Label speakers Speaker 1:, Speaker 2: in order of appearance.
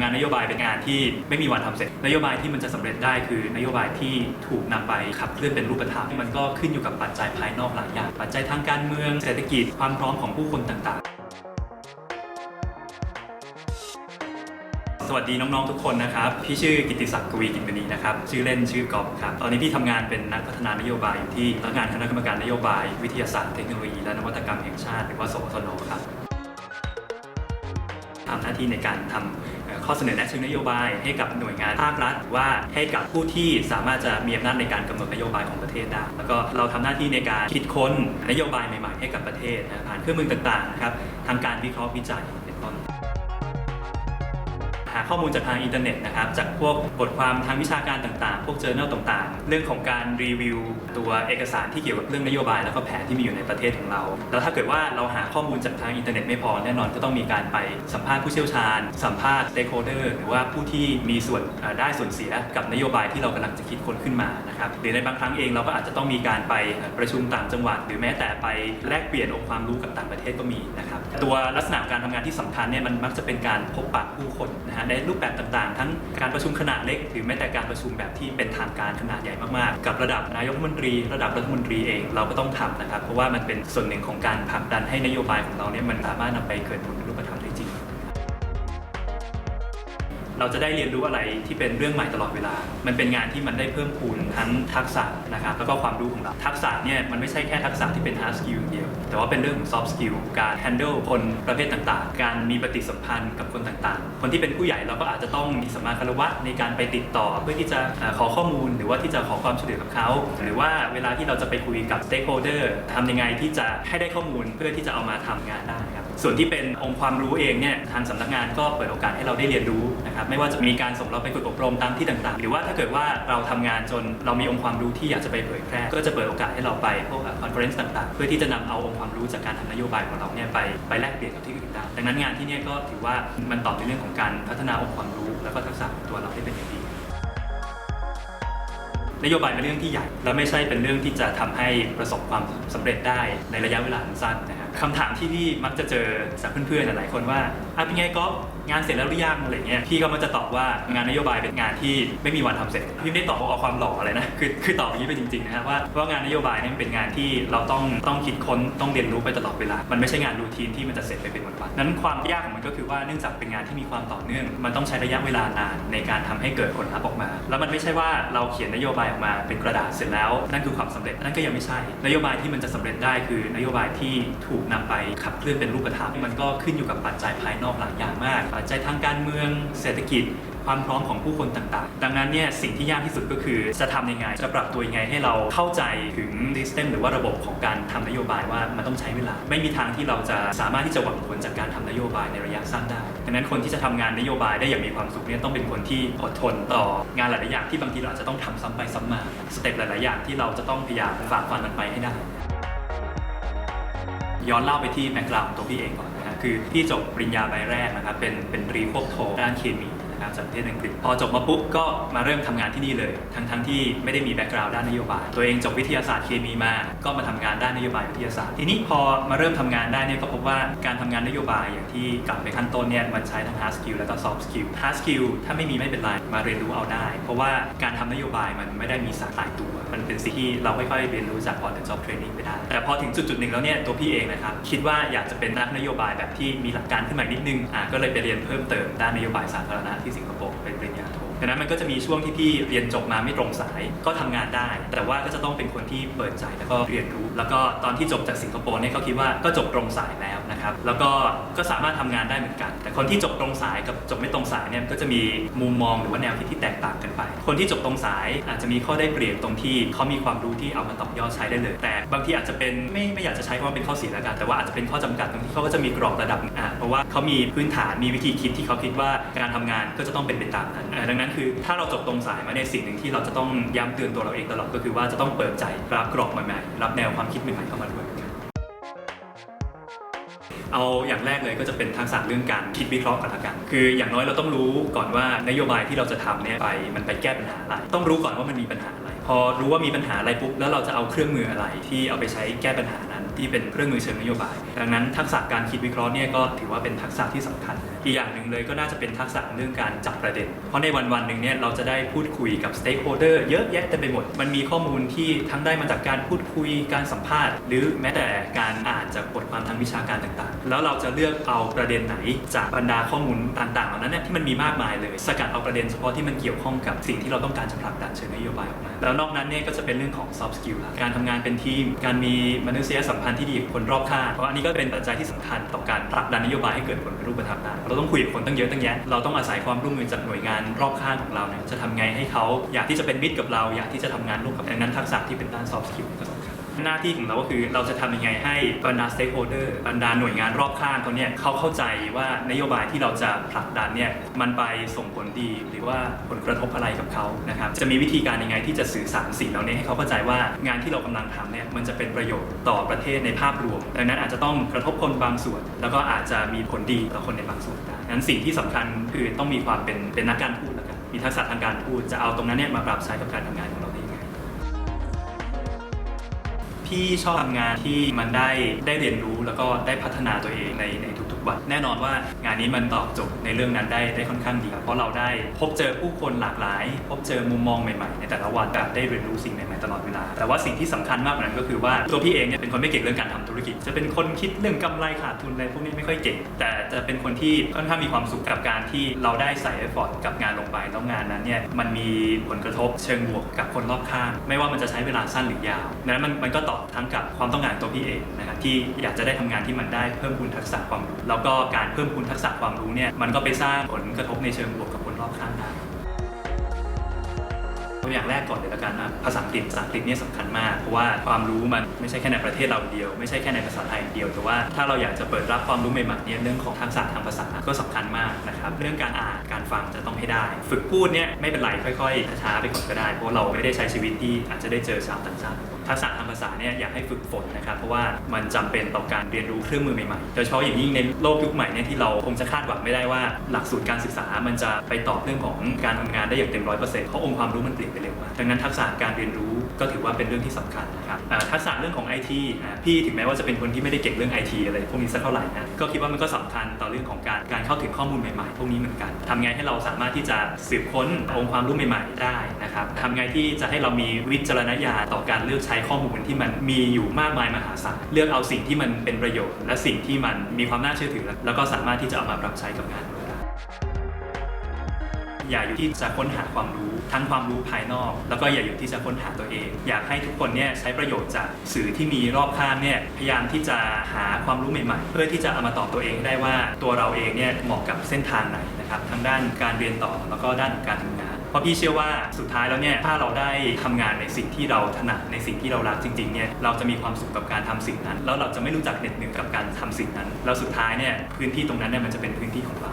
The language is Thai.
Speaker 1: งานนโยบายเป็นงานที่ไม่มีวันทำเสร็จ นโยบายที่มันจะสำเร็จได้คือนโยบายที่ถูกนำไปขับเคลื่อนเป็นรูปธรรมมันก็ขึ้นอยู่กับปัจจัยภายนอกหลายอย่าง ปัจจัยทางการเมือง เศรษฐกิจความพร้อมของผู้คนต่างๆ สวัสดีน้องๆทุกคนนะครับ พี่ชื่อกิติศักดิ์กวีกินบณีนะครับ ชื่อเล่นชื่อกอบครับ ตอนนี้พี่ทำงานเป็นนักพัฒนานโยบายอยู่ที่สำนักงานคณะกรรมการนโยบาย วิทยาศาสตร์เทคโนโลยีและนวัตกรรมแห่งชาติหรือว่าสวทนครับทำหน้าที่ในการทำเอ่อ ข้อเสนอแนะเชิงนโยบาย ให้กับหน่วยงานภาครัฐว่าให้กับผู้ที่สามารถจะมีอำนาจในการกำหนดนโยบายของประเทศได้แล้วก็เราทำหน้าที่ในการคิดค้นนโยบายใหม่ๆให้กับประเทศนะผ่านเครื่องมือต่างๆนะครับทางการวิเคราะห์วิจัย ข้อมูลจากทางอินเทอร์เน็ตนะครับ จากพวกบทความทางวิชาการต่างๆ พวกเจอ r n นลต่างๆ เรื่องของการรีวิวตัวเอกสารที่เกี่ยวกับเรื่องนโยบาย แล้วก็แผนที่มีอยู่ในประเทศของเรา แล้วถ้าเกิดว่าเราหาข้อมูลจากทางอินเทอร์เน็ตไม่พอแน่นอนก็ต้องมีการไปสัมภาษณ์ผู้เชี่ยวชาญ สัมภาษณ์ stakeholder หรือว่าผู้ที่มีส่วนได้ส่วนเสียกับนโยบายที่เรากำลังจะคิดค้นขึ้นมานะครับหรือในบางครั้งเองเราก็อาจจะต้องมีการไปประชุมต่างจังหวัด หรือแม้แต่ไปแลกเปลี่ยนองค์ความรู้กับต่างประเทศก็มีนะครับตัวลักษณะการทำงานที่สำคัญเนี่ยมันมักจะเป็นการพบปะผู้คนนะฮะในรูปแบบต่างๆ ทั้งการประชุมขนาดเล็กหรือแม้แต่การประชุมแบบที่เป็นทางการขนาดใหญ่มากๆ กับระดับนายกรัฐมนตรี ระดับรัฐมนตรีเองเราก็ต้องทำนะครับ เพราะว่ามันเป็นส่วนหนึ่งของการผลักดันให้นโยบายของเราเนี่ยมันสามารถนำไปเกิดผลรูปธรรม เราจะได้เรียนรู้อะไรที่เป็นเรื่องใหม่ตลอดเวลา มันเป็นงานที่มันได้เพิ่มพูนทั้งทักษะนะครับแล้วก็ความรู้ของเรา ทักษะเนี่ยมันไม่ใช่แค่ทักษะที่เป็น hard skill อย่างเดียว แต่ว่าเป็นเรื่องของ soft skill การ handle คนประเภทต่างๆ การมีปฏิสัมพันธ์กับคนต่างๆ คนที่เป็นผู้ใหญ่เราก็อาจจะต้องมีสมาคารวะในการไปติดต่อ เพื่อที่จะขอข้อมูลหรือว่าที่จะขอความช่วยเหลือกับเขา หรือว่าเวลาที่เราจะไปคุยกับ stakeholder ทำยังไงที่จะให้ได้ข้อมูลเพื่อที่จะเอามาทำงานได้ ส่วนที่เป็นองค์ความรู้เองเนี่ยทางสำนักงานก็เปิดโอกาสให้เราได้เรียนรู้นะครับไม่ว่าจะมีการส่งเราไปฝึกอบรมตามที่ต่างๆ หรือว่าถ้าเกิดว่าเราทำงานจนเรามีองค์ความรู้ที่อยากจะไปเผยแพร่ ก็จะเปิดโอกาสให้เราไปพวกคอนเฟอเรนซ์ต่างๆ เพื่อที่จะนำเอาองค์ความรู้จากการทำนโยบายของเราเนี่ยไปไปแลกเปลี่ยนกับที่อื่นได้ดังนั้นงานที่นี่ก็ถือว่ามันตอบในเรื่องของการพัฒนาองค์ความรู้ แล้วก็ทักษะของตัวเราได้เป็นอย่างดี นโยบายเป็นเรื่องที่ใหญ่ และไม่ใช่เป็นเรื่องที่จะทำให้ประสบความสำเร็จได้ในระยะเวลาสั้นนะครับคำถามที่พี่มักจะเจอจากเพื่อนๆหลายๆคนว่าอะเป็นไงก็ งานเสร็จแล้วหรือยังอะไรเงี้ยพี่ก็มักจะตอบว่างานนโยบายเป็นงานที่ไม่มีวันทำเสร็จพี่ไม่ได้ตอบเอาความหล่ออะไรนะคือคือตอบอย่างนี้ไปจริงๆนะครับว่าว่างานนโยบายเนี่ยมันเป็นงานที่เราต้องต้องคิดค้นต้องเรียนรู้ไปตลอดเวลา มันไม่ใช่งานรูทีนที่มันจะเสร็จไปเป็นวันๆนั้นความยากของมันก็คือว่าเนื่องจากเป็นงานที่มีความต่อเนื่อง มันต้องใช้ระยะเวลานานในการทำให้เกิดผลลัพธ์ออกมา แล้วมันไม่ใช่ว่าเราเขียนนโยบายออกมาเป็นกระดาษเสร็จแล้ว นั่นคือความสำเร็จนั่นก็ยังไม่ใช่ นโยบายที่มันจะสำเร็จได้คือนโยบายที่ถูกนำไปขับเคลื่อนเป็นรูปธรรมมันก็ขึ้นอยู่กับปัจจัยภายนอกหลายอย่างมากปัจจัยทางการเมืองเศรษฐกิจความพร้อมของผู้คนต่างๆ ดังนั้นเนี่ยสิ่งที่ยากที่สุดก็คือจะทำยังไง จะปรับตัวยังไงให้เราเข้าใจถึง system หรือว่าระบบของการทำนโยบายว่ามันต้องใช้เวลา ไม่มีทางที่เราจะสามารถที่จะหวังผลจากการทำนโยบายในระยะสั้นได้ ดังนั้นคนที่จะทำงานนโยบายได้อย่างมีความสุขเนี่ยต้องเป็นคนที่อดทนต่องานหลายๆอย่างที่บางทีเราอาจจะต้องทำซ้ำไปซ้ำมาสเต็ปหลายๆอย่างที่เราจะต้องพยายามฝ่าฟันมันไปให้ได้ย้อนเล่าไปที่แบ็กกราวด์ตัวพี่เองก่อน คือพี่จบปริญญาใบแรกนะครับเป็นเป็นรีควบโทด้านเคมี นะครับจากประเทศอังกฤษ พอจบมาปุ๊บก็มาเริ่มทำงานที่นี่เลย ทั้งทั้งที่ไม่ได้มีแบ็กกราวด์ด้านนโยบาย ตัวเองจบวิทยาศาสตร์เคมีมา ก็มาทำงานด้านนโยบายวิทยาศาสตร์ ทีนี้พอมาเริ่มทำงานได้เนี่ยก็พบว่าการทำงานนโยบายอย่างที่กล่าวไปขั้นต้นเนี่ยมันใช้ทั้ง hard skill แล้วก็ soft skill hard skill ถ้าไม่มีไม่เป็นไรมาเรียนรู้เอาได้ เพราะว่าการทำนโยบายมันไม่ได้มีสาขาตายตัว มันเป็นสิ่งที่เราค่อยๆเรียนรู้จาก on the job training ไปได้ แต่พอถึงจุดจุดๆหนึ่งแล้วเนี่ยตัวพี่เองนะครับคิดว่าอยากจะเป็นนักนโยบายแบบที่มีหลักการขึ้นมานิดนึงอะก็เลยไปเรียนเพิ่มเติมด้านนโยบายสาธารณะที่สิงคโปร์เป็นปริญญาโทดังนั้นมันก็จะมีช่วงที่พี่เรียนจบมาไม่ตรงสายก็ทำงานได้ แต่ว่าก็จะต้องเป็นคนที่เปิดใจแล้วก็เรียนรู้แล้วก็ตอนที่จบจากสิงคโปร์เนี่ยเขาคิดว่าก็จบตรงสายแล้วนะครับ แล้วก็ก็สามารถทำงานได้เหมือนกัน แต่คนที่จบตรงสายกับจบไม่ตรงสายเนี่ยก็จะมีมุมมองหรือว่าแนวคิดที่แตกต่างกันไป คนที่จบตรงสายอาจจะมีข้อได้เปรียบตรงที่เขามีความรู้ที่เอามาต่อยอดใช้ได้เลย แต่บางทีอาจจะเป็นไม่ไม่อยากจะใช้คำว่าเป็นข้อเสียแล้วกันแต่ว่าอาจจะเป็นข้อจำกัดตรงที่เขาก็จะมีกรอบระดับอะเพราะว่าเขามีพื้นฐานมีวิธีคิดที่เขาคิดว่าการทำงานก็จะต้องเป็นไปตามนั้นดังนั้นคือถ้าเราจบตรงสายมาในสิ่งหนึ่งที่เราจะต้องย้ำเตือนตัวเราเองตลอดก็คือว่าจะต้องเปิดใจรับกรอบใหม่ๆรับแนวความคิดใหม่ๆเข้ามาด้วย เอาอย่างแรกเลยก็จะเป็นทักษะเรื่องการคิดวิเคราะห์กันละกัน คืออย่างน้อยเราต้องรู้ก่อนว่านโยบายที่เราจะทำเนี่ยไปมันไปแก้ปัญหาอะไร ต้องรู้ก่อนว่ามันมีปัญหาอะไร พอรู้ว่ามีปัญหาอะไรปุ๊บแล้วเราจะเอาเครื่องมืออะไรที่เอาไปใช้แก้ปัญหา ที่เป็นเครื่องมือเชิงนโยบาย ดังนั้นทักษะการคิดวิเคราะห์เนี่ยก็ถือว่าเป็นทักษะที่สำคัญ อีกอย่างหนึ่งเลยก็น่าจะเป็นทักษะเรื่องการจับประเด็น เพราะในวันวันๆหนึ่งเนี่ยเราจะได้พูดคุยกับ stakeholder เยอะแยะเต็มไปหมด มันมีข้อมูลที่ทั้งได้มาจากการพูดคุยการสัมภาษณ์ หรือแม้แต่การอ่านจากบทความทางวิชาการต่างๆ แล้วเราจะเลือกเอาประเด็นไหน จากบรรดาข้อมูลต่างๆเหล่านั้นเนี่ยที่มันมีมากมายเลย สกัดเอาประเด็นเฉพาะที่มันเกี่ยวข้องกับสิ่งที่เราต้องการจะผลักดันเชิงนโยบายออกมาแล้วนอกนั้นเนี่ยก็จะเป็นเรื่องของ soft skill ลการทำงานเป็นทีม การมีมนุษยสัมพันธ์ที่ดีกับคนรอบข้างเพราะอันนี้ก็เป็นปัจจัยที่สำคัญต่อการผลักดันนโยบายให้เกิดผลเป็นรูปธรรมได้เราต้องคุยกับคนตั้งเยอะตั้งแยะเราต้องอาศัยความร่วมมือจากหน่วยงานรอบข้างของเราเนี่ยจะทำไงให้เขาอยากที่จะเป็นมิตรกับเรา อยากที่จะทำงานร่วมกับดังนั้นทักษะที่เป็นด้าน soft skill ก็สำคัญ หน้าที่ของเราก็คือเราจะทำยังไงให้บรรดา stakeholder บรรดาหน่วยงานรอบข้างเขาเนี่ยเขาเข้าใจว่านโยบายที่เราจะผลักดันเนี่ยมันไปส่งผลดีหรือว่าผลกระทบอะไรกับเขานะครับจะมีวิธีการยังไงที่จะสื่อสารสิ่งเหล่านี้ให้เขาเข้าใจว่างานที่เรากำลังทำเนี่ยมันจะเป็นประโยชน์ต่อประเทศในภาพรวมดังนั้นอาจจะต้องกระทบคนบางส่วน แล้วก็อาจจะมีผลดีต่อคนในบางส่วนได้ดังนั้นสิ่งที่สำคัญคือต้องมีความเป็นเป็นนักการพูดแล้วกันมีทักษะทางการพูดจะเอาตรงนั้นเนี่ยมาปรับใช้กับการทำงานของ ที่ชอบทำงานที่มันได้ได้เรียนรู้แล้วก็ได้พัฒนาตัวเองในใน วันแน่นอนว่างานนี้มันตอบโจทย์ในเรื่องนั้นได้ได้ค่อนข้างดีครับเพราะเราได้พบเจอผู้คนหลากหลาย พบเจอมุมมองใหม่ๆ ในแต่ละวันแบบได้เรียนรู้สิ่งใหม่ๆตลอดเวลา แต่ว่าสิ่งที่สำคัญมากกว่านั้นก็คือว่าตัวพี่เองเนี่ยเป็นคนไม่เก่งเรื่องการทำธุรกิจ จะเป็นคนคิดเรื่องกำไรขาดทุนอะไรพวกนี้ไม่ค่อยเก่ง แต่จะเป็นคนที่ค่อนข้างมีความสุขกับการที่เราได้ใส่เอฟฟอร์ตกับงานลงไปแล้วงานนั้นเนี่ยมันมีผลกระทบเชิงบวกกับคนรอบข้าง ไม่ว่ามันจะใช้เวลาสั้นหรือยาวดังนั้นมันมันก็ตอบทั้งกับความต้องการตัวพี่เองนะครับที่อยากจะได้ทำงานที่มันได้เพิ่มพูนทักษะความรู้แล้วก็การเพิ่มพูนทักษะความรู้เนี่ยมันก็ไปสร้างผลกระทบในเชิงบวกกับคนรอบข้างได้ตัวอย่างแรกก่อนเลยละกันนะภาษาอังกฤษภาษาอังกฤษเนี่ยสำคัญมาก เพราะว่าความรู้มันไม่ใช่แค่ในประเทศเราเดียว ไม่ใช่แค่ในภาษาไทยเดียว แต่ว่าถ้าเราอยากจะเปิดรับความรู้ใหม่ๆเนี่ยเรื่องของทักษะทางภาษาก็สำคัญมากนะครับเรื่องการอ่านการฟังจะต้องให้ได้ ฝึกพูดเนี่ยไม่เป็นไรค่อยๆช้าๆไปก่อนก็ได้ เพราะเราไม่ได้ใช้ชีวิตที่อาจจะได้เจอชาวต่างชาติ ทักษะทางภาษาเนี่ยอยากให้ฝึกฝนนะครับ เพราะว่ามันจำเป็นต่อการเรียนรู้เครื่องมือใหม่ๆ โดยเฉพาะอย่างยิ่งในโลกยุคใหม่เนี่ยที่เราคงจะคาดหวังไม่ได้ว่าหลักสูตรการศึกษา มันจะไปตอบเรื่องของการทำงานได้อย่างเต็มร้อยเปอร์เซ็นต์เพราะองค์ความรู้มันเปลี่ยนไปเร็วมากดังนั้นทักษะการเรียนรู้ก็ถือว่าเป็นเรื่องที่สำคัญนะครับทักษะเรื่องของ IT อ่าพี่ถึงแม้ว่าจะเป็นคนที่ไม่ได้เก่งเรื่อง IT อะไรพวกนี้สักเท่าไหร่นะก็คิดว่ามันก็สำคัญต่อเรื่องของการการเข้าถึงข้อมูลใหม่ๆ พวกนี้เหมือนกันทำไงให้เราสามารถที่จะสืบค้นองค์ความรู้ใหม่ ๆ ได้นะครับทำไงที่จะให้เรามีวิจารณญาณต่อการเลือกใช้ข้อมูลที่มันมีอยู่มากมายมหาศาลเลือกเอาสิ่งที่มันเป็นประโยชน์ และสิ่งที่มันมีความน่าเชื่อถือ แล้วก็สามารถที่จะเอามาปรับใช้กับงานองเราได้อย่าอยู่ที่จะค้นหาความรู้ทั้งความรู้ภายนอก แล้วก็อย่าอยู่ที่จะค้นหาตัวเอง อยากให้ทุกคนเนี่ยใช้ประโยชน์จากสื่อที่มีรอบข้างเนี่ยพยายามที่จะหาความรู้ใหม่ๆ เพื่อที่จะเอามาตอบตัวเองได้ว่าตัวเราเองเนี่ยเหมาะกับเส้นทางไหนนะครับทั้งด้านการเรียนต่อแล้วก็ด้านการทำงาน เพราะพี่เชื่อว่าสุดท้ายแล้วเนี่ยถ้าเราได้ทำงานในสิ่งที่เราถนัดในสิ่งที่เรารักจริงๆเนี่ยเราจะมีความสุขกับการทำสิ่งนั้น แล้วเราจะไม่รู้จักเหน็ดเหนื่อยกับการทำสิ่งนั้น แล้วสุดท้ายเนี่ยพื้นที่ตรงนั้นเนี่ยมันจะเป็นพื้นที่ของเรา